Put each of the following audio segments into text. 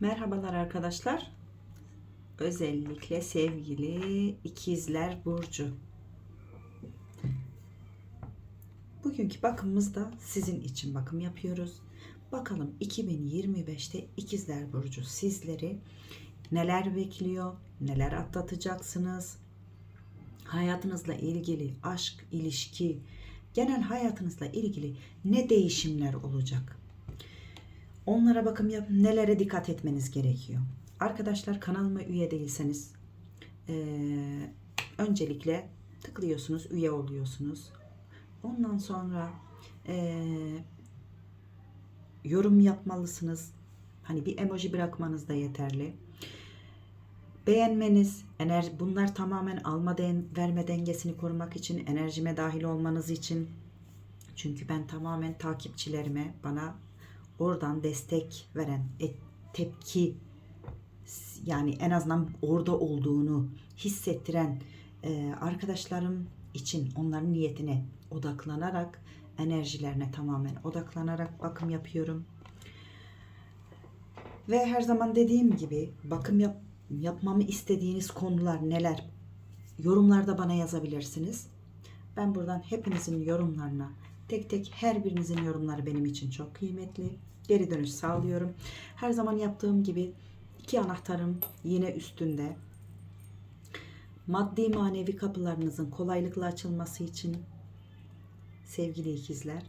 Merhabalar arkadaşlar. Özellikle sevgili ikizler burcu. Bugünkü bakımımızda sizin için bakım yapıyoruz. Bakalım 2025'te ikizler burcu sizleri neler bekliyor? Neler atlatacaksınız? Hayatınızla ilgili aşk, ilişki, genel hayatınızla ilgili ne değişimler olacak? Onlara bakım yap, nelere dikkat etmeniz gerekiyor. Arkadaşlar kanalıma üye değilseniz eee, öncelikle tıklıyorsunuz, üye oluyorsunuz. Ondan sonra eee, yorum yapmalısınız. Hani bir emoji bırakmanız da yeterli. Beğenmeniz, enerji, bunlar tamamen alma den, verme dengesini korumak için, enerjime dahil olmanız için. Çünkü ben tamamen takipçilerime, bana oradan destek veren, et, tepki yani en azından orada olduğunu hissettiren e, arkadaşlarım için onların niyetine odaklanarak, enerjilerine tamamen odaklanarak bakım yapıyorum. Ve her zaman dediğim gibi bakım yap, yapmamı istediğiniz konular neler? Yorumlarda bana yazabilirsiniz. Ben buradan hepinizin yorumlarına tek tek her birinizin yorumları benim için çok kıymetli. Geri dönüş sağlıyorum. Her zaman yaptığım gibi iki anahtarım yine üstünde. Maddi manevi kapılarınızın kolaylıkla açılması için sevgili ikizler,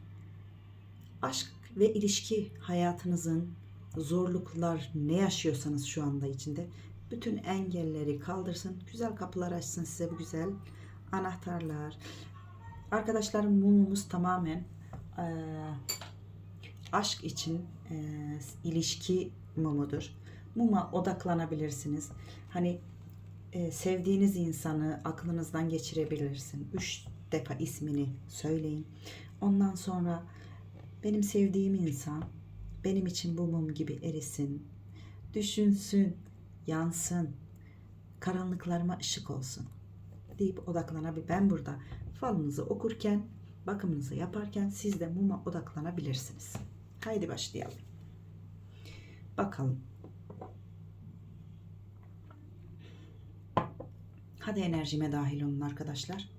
aşk ve ilişki hayatınızın zorluklar ne yaşıyorsanız şu anda içinde bütün engelleri kaldırsın. Güzel kapılar açsın size bu güzel anahtarlar. Arkadaşlarım mumumuz tamamen eee, aşk için eee, ilişki mumudur. Muma odaklanabilirsiniz. Hani e, sevdiğiniz insanı aklınızdan geçirebilirsin. Üç defa ismini söyleyin. Ondan sonra benim sevdiğim insan benim için bu mum gibi erisin. Düşünsün, yansın. Karanlıklarıma ışık olsun. Deyip odaklanabilir. Ben burada falınızı okurken, bakımınızı yaparken siz de muma odaklanabilirsiniz. Haydi başlayalım. Bakalım. Hadi enerjime dahil olun arkadaşlar.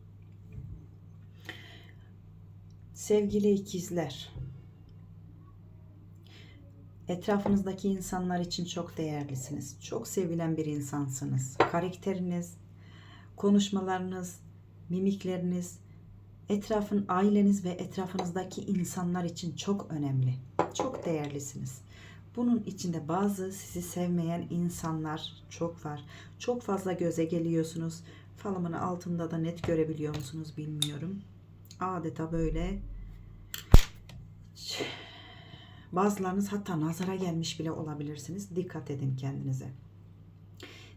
Sevgili ikizler. Etrafınızdaki insanlar için çok değerlisiniz. Çok sevilen bir insansınız. Karakteriniz, konuşmalarınız, mimikleriniz, etrafın aileniz ve etrafınızdaki insanlar için çok önemli. Çok değerlisiniz. Bunun içinde bazı sizi sevmeyen insanlar çok var. Çok fazla göze geliyorsunuz. Falımın altında da net görebiliyor musunuz bilmiyorum. Adeta böyle bazılarınız hatta nazara gelmiş bile olabilirsiniz. Dikkat edin kendinize.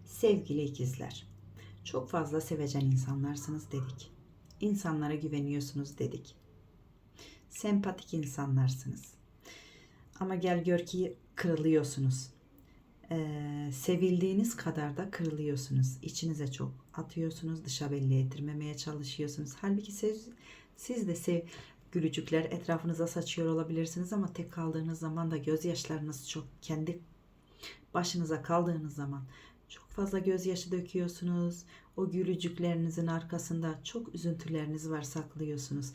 Sevgili ikizler. Çok fazla sevecen insanlarsınız dedik. İnsanlara güveniyorsunuz dedik. Sempatik insanlarsınız. Ama gel gör ki kırılıyorsunuz. Ee, sevildiğiniz kadar da kırılıyorsunuz. İçinize çok atıyorsunuz. Dışa belli ettirmemeye çalışıyorsunuz. Halbuki siz, siz de sev, gülücükler etrafınıza saçıyor olabilirsiniz ama tek kaldığınız zaman da gözyaşlarınız çok kendi başınıza kaldığınız zaman çok fazla gözyaşı döküyorsunuz. O gülücüklerinizin arkasında çok üzüntüleriniz var saklıyorsunuz.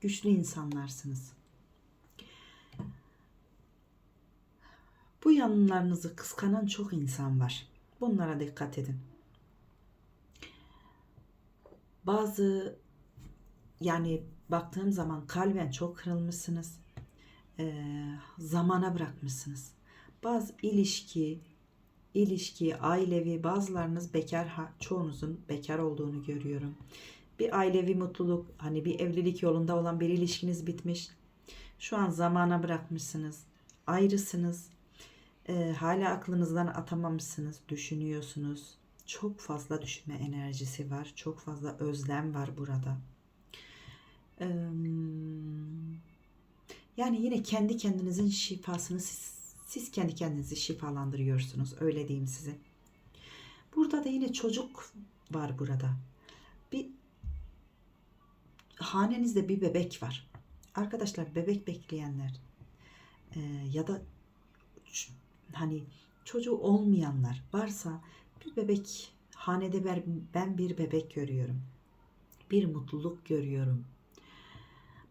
Güçlü insanlarsınız. Bu yanlarınızı kıskanan çok insan var. Bunlara dikkat edin. Bazı yani baktığım zaman kalben çok kırılmışsınız. Ee, zamana bırakmışsınız. Bazı ilişki, ilişki, ailevi bazılarınız bekar, çoğunuzun bekar olduğunu görüyorum. Bir ailevi mutluluk, hani bir evlilik yolunda olan bir ilişkiniz bitmiş. Şu an zamana bırakmışsınız. Ayrısınız. Ee, hala aklınızdan atamamışsınız, düşünüyorsunuz. Çok fazla düşünme enerjisi var. Çok fazla özlem var burada. Ee, yani yine kendi kendinizin şifasını siz, siz kendi kendinizi şifalandırıyorsunuz. Öyle diyeyim size. Burada da yine çocuk var burada. Bir hanenizde bir bebek var. Arkadaşlar bebek bekleyenler e, ya da hani çocuğu olmayanlar varsa bir bebek hanede ben bir bebek görüyorum. Bir mutluluk görüyorum.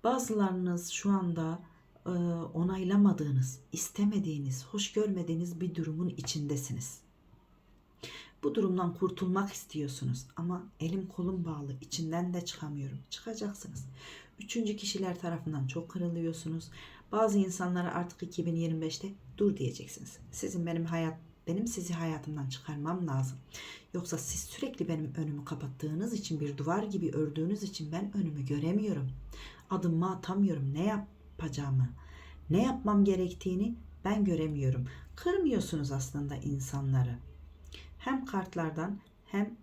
Bazılarınız şu anda e, onaylamadığınız, istemediğiniz, hoş görmediğiniz bir durumun içindesiniz. Bu durumdan kurtulmak istiyorsunuz ama elim kolum bağlı, içinden de çıkamıyorum. Çıkacaksınız. Üçüncü kişiler tarafından çok kırılıyorsunuz. Bazı insanlara artık 2025'te dur diyeceksiniz. Sizin benim hayat benim sizi hayatımdan çıkarmam lazım. Yoksa siz sürekli benim önümü kapattığınız için bir duvar gibi ördüğünüz için ben önümü göremiyorum. Adımımı atamıyorum. Ne yapacağımı, ne yapmam gerektiğini ben göremiyorum. Kırmıyorsunuz aslında insanları. Hem kartlardan hem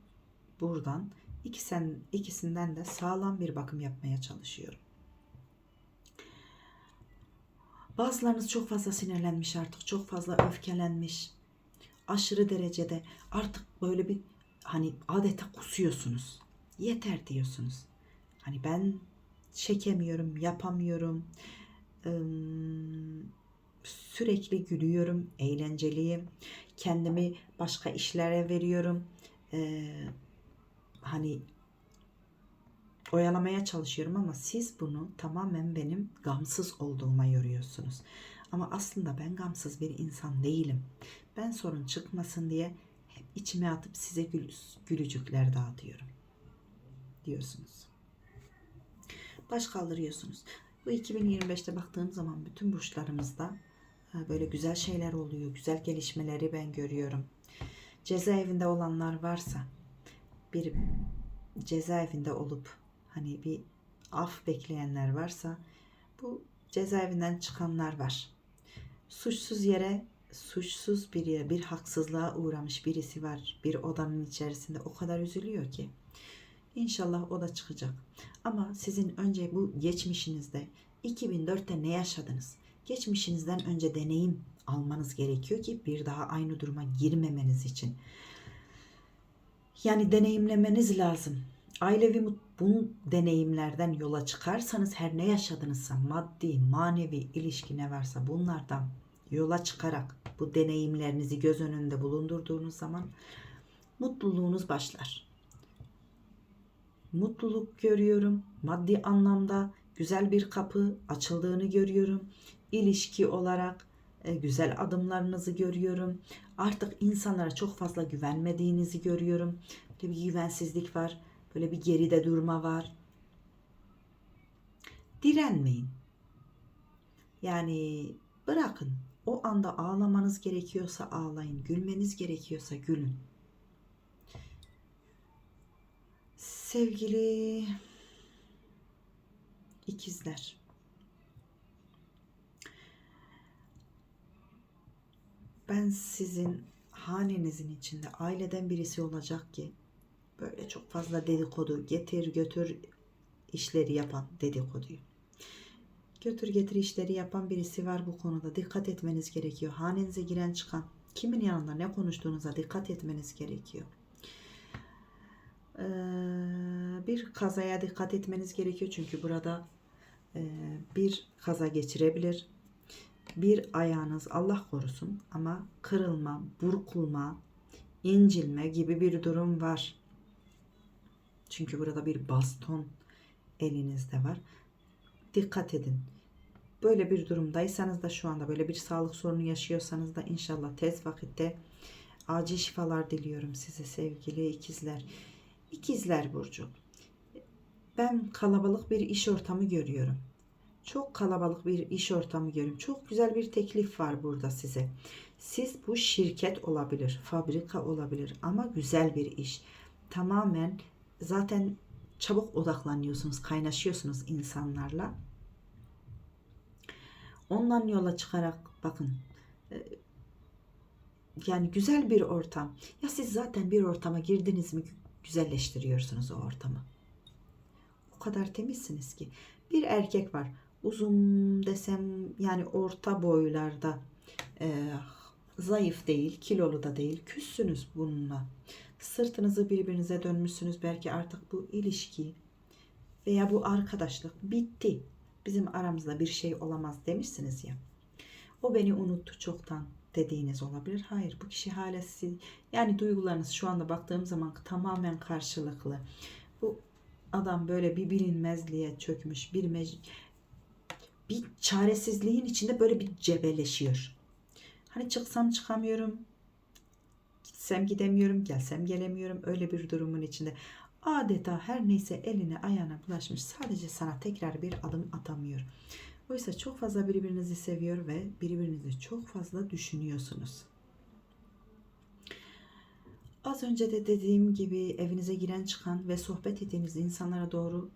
buradan ikisinden, ikisinden de sağlam bir bakım yapmaya çalışıyorum. Bazılarınız çok fazla sinirlenmiş artık, çok fazla öfkelenmiş. Aşırı derecede artık böyle bir hani adeta kusuyorsunuz. Yeter diyorsunuz. Hani ben çekemiyorum, yapamıyorum. Sürekli gülüyorum, eğlenceliyim. Kendimi başka işlere veriyorum. Hani oyalamaya çalışıyorum ama siz bunu tamamen benim gamsız olduğuma yoruyorsunuz. Ama aslında ben gamsız bir insan değilim. Ben sorun çıkmasın diye hep içime atıp size gül, gülücükler dağıtıyorum. Diyorsunuz. Baş kaldırıyorsunuz. Bu 2025'te baktığım zaman bütün burçlarımızda e, böyle güzel şeyler oluyor. Güzel gelişmeleri ben görüyorum. Cezaevinde olanlar varsa bir cezaevinde olup hani bir af bekleyenler varsa bu cezaevinden çıkanlar var. Suçsuz yere suçsuz bir yere bir haksızlığa uğramış birisi var bir odanın içerisinde o kadar üzülüyor ki. İnşallah o da çıkacak. Ama sizin önce bu geçmişinizde 2004'te ne yaşadınız? Geçmişinizden önce deneyim almanız gerekiyor ki bir daha aynı duruma girmemeniz için. Yani deneyimlemeniz lazım. Ailevi bu deneyimlerden yola çıkarsanız her ne yaşadınızsa maddi, manevi ilişki ne varsa bunlardan yola çıkarak bu deneyimlerinizi göz önünde bulundurduğunuz zaman mutluluğunuz başlar. Mutluluk görüyorum. Maddi anlamda güzel bir kapı açıldığını görüyorum. İlişki olarak e, güzel adımlarınızı görüyorum. Artık insanlara çok fazla güvenmediğinizi görüyorum. Böyle bir güvensizlik var. Böyle bir geride durma var. Direnmeyin. Yani bırakın. O anda ağlamanız gerekiyorsa ağlayın. Gülmeniz gerekiyorsa gülün. Sevgili ikizler. Ben sizin hanenizin içinde aileden birisi olacak ki böyle çok fazla dedikodu getir götür işleri yapan dedikoduyu. Götür getir işleri yapan birisi var bu konuda. Dikkat etmeniz gerekiyor. Hanenize giren çıkan kimin yanında ne konuştuğunuza dikkat etmeniz gerekiyor. Ee, bir kazaya dikkat etmeniz gerekiyor çünkü burada e, bir kaza geçirebilir. Bir ayağınız Allah korusun ama kırılma, burkulma, incilme gibi bir durum var. Çünkü burada bir baston elinizde var. Dikkat edin. Böyle bir durumdaysanız da şu anda böyle bir sağlık sorunu yaşıyorsanız da inşallah tez vakitte acil şifalar diliyorum size sevgili ikizler. İkizler Burcu. Ben kalabalık bir iş ortamı görüyorum. Çok kalabalık bir iş ortamı görüyorum. Çok güzel bir teklif var burada size. Siz bu şirket olabilir, fabrika olabilir ama güzel bir iş. Tamamen zaten çabuk odaklanıyorsunuz, kaynaşıyorsunuz insanlarla. Ondan yola çıkarak bakın e, yani güzel bir ortam. Ya siz zaten bir ortama girdiniz mi güzelleştiriyorsunuz o ortamı. O kadar temizsiniz ki. Bir erkek var. Uzun desem yani orta boylarda e, zayıf değil, kilolu da değil. Küssünüz bununla. Sırtınızı birbirinize dönmüşsünüz. Belki artık bu ilişki veya bu arkadaşlık bitti. Bizim aramızda bir şey olamaz demişsiniz ya. O beni unuttu çoktan. Dediğiniz olabilir. Hayır bu kişi hala sizi yani duygularınız şu anda baktığım zaman tamamen karşılıklı. Bu adam böyle bir bilinmezliğe çökmüş bir mec- bir çaresizliğin içinde böyle bir cebelleşiyor. Hani çıksam çıkamıyorum. Gitsem gidemiyorum, gelsem gelemiyorum. Öyle bir durumun içinde. Adeta her neyse eline ayağına bulaşmış. Sadece sana tekrar bir adım atamıyor. Oysa çok fazla birbirinizi seviyor ve birbirinizi çok fazla düşünüyorsunuz. Az önce de dediğim gibi evinize giren çıkan ve sohbet ettiğiniz insanlara doğru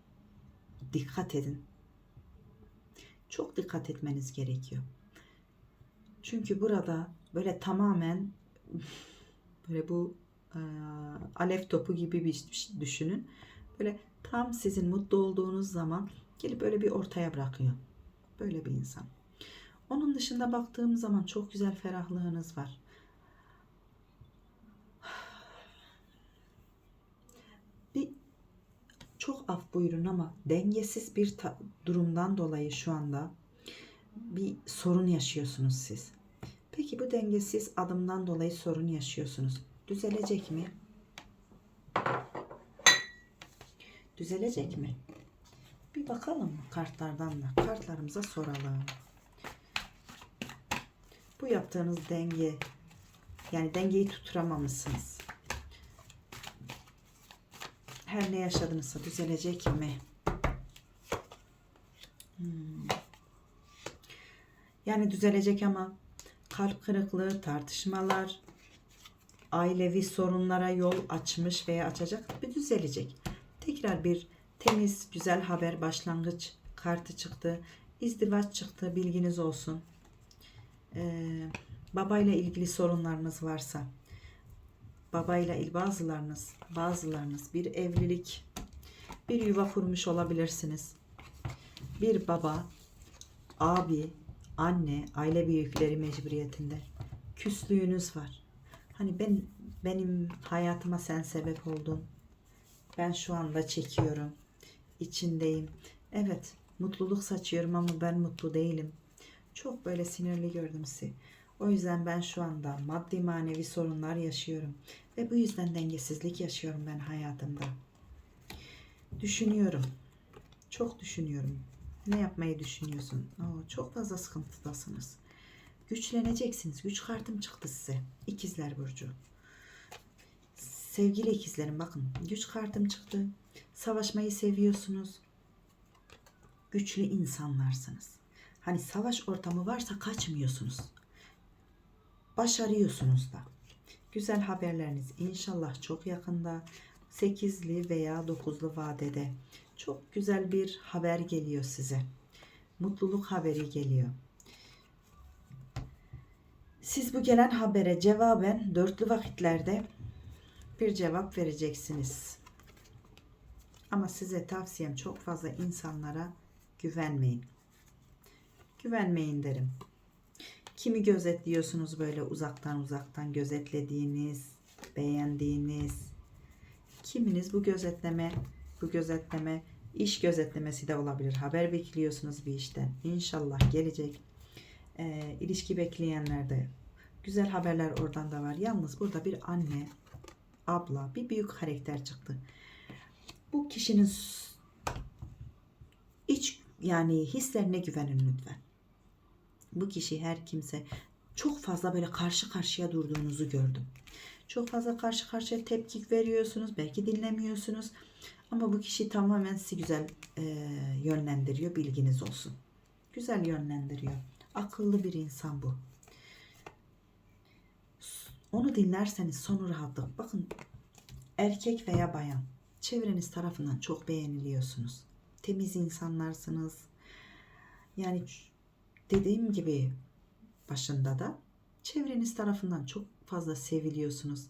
dikkat edin. Çok dikkat etmeniz gerekiyor. Çünkü burada böyle tamamen böyle bu e, alev topu gibi bir şey düşünün. Böyle tam sizin mutlu olduğunuz zaman gelip böyle bir ortaya bırakıyor. Böyle bir insan. Onun dışında baktığım zaman çok güzel ferahlığınız var. Bir çok af buyurun ama dengesiz bir durumdan dolayı şu anda bir sorun yaşıyorsunuz siz. Peki bu dengesiz adımdan dolayı sorun yaşıyorsunuz. Düzelecek mi? Düzelecek mi? Bir bakalım kartlardan da. Kartlarımıza soralım. Bu yaptığınız denge yani dengeyi tutturamamışsınız. Her ne yaşadınızsa düzelecek mi? Hmm. Yani düzelecek ama kalp kırıklığı, tartışmalar, ailevi sorunlara yol açmış veya açacak bir düzelecek. Tekrar bir temiz, güzel haber başlangıç kartı çıktı. İzdivaç çıktı. Bilginiz olsun. Ee, babayla ilgili sorunlarınız varsa babayla il bazılarınız bazılarınız bir evlilik bir yuva kurmuş olabilirsiniz. Bir baba, abi, anne, aile büyükleri mecburiyetinde küslüğünüz var. Hani ben benim hayatıma sen sebep oldun. Ben şu anda çekiyorum. İçindeyim. Evet, mutluluk saçıyorum ama ben mutlu değilim. Çok böyle sinirli gördüm sizi. O yüzden ben şu anda maddi manevi sorunlar yaşıyorum. Ve bu yüzden dengesizlik yaşıyorum ben hayatımda. Düşünüyorum. Çok düşünüyorum. Ne yapmayı düşünüyorsun? Oo, çok fazla sıkıntıdasınız. Güçleneceksiniz. Güç kartım çıktı size. İkizler Burcu. Sevgili ikizlerim bakın. Güç kartım çıktı. Savaşmayı seviyorsunuz. Güçlü insanlarsınız. Hani savaş ortamı varsa kaçmıyorsunuz. Başarıyorsunuz da. Güzel haberleriniz inşallah çok yakında 8'li veya 9'lu vadede çok güzel bir haber geliyor size. Mutluluk haberi geliyor. Siz bu gelen habere cevaben dörtlü vakitlerde bir cevap vereceksiniz. Ama size tavsiyem çok fazla insanlara güvenmeyin. Güvenmeyin derim. Kimi gözetliyorsunuz böyle uzaktan uzaktan gözetlediğiniz, beğendiğiniz. Kiminiz bu gözetleme, bu gözetleme iş gözetlemesi de olabilir. Haber bekliyorsunuz bir işten. İnşallah gelecek. Ee, ilişki bekleyenler de güzel haberler oradan da var. Yalnız burada bir anne, abla, bir büyük karakter çıktı. Bu kişinin iç yani hislerine güvenin lütfen. Bu kişi her kimse çok fazla böyle karşı karşıya durduğunuzu gördüm. Çok fazla karşı karşıya tepki veriyorsunuz. Belki dinlemiyorsunuz. Ama bu kişi tamamen sizi güzel e, yönlendiriyor. Bilginiz olsun. Güzel yönlendiriyor. Akıllı bir insan bu. Onu dinlerseniz sonu rahatlık. Bakın erkek veya bayan çevreniz tarafından çok beğeniliyorsunuz. Temiz insanlarsınız. Yani dediğim gibi başında da çevreniz tarafından çok fazla seviliyorsunuz.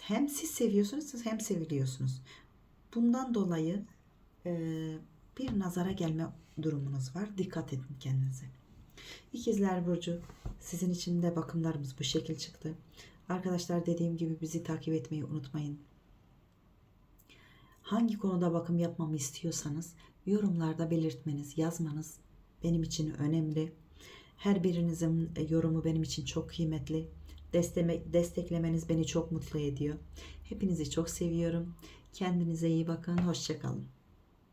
Hem siz seviyorsunuz hem seviliyorsunuz. Bundan dolayı e, bir nazara gelme durumunuz var. Dikkat edin kendinize. İkizler Burcu sizin için de bakımlarımız bu şekil çıktı. Arkadaşlar dediğim gibi bizi takip etmeyi unutmayın. Hangi konuda bakım yapmamı istiyorsanız yorumlarda belirtmeniz, yazmanız benim için önemli. Her birinizin e, yorumu benim için çok kıymetli. Desteme, desteklemeniz beni çok mutlu ediyor. Hepinizi çok seviyorum. Kendinize iyi bakın. Hoşçakalın.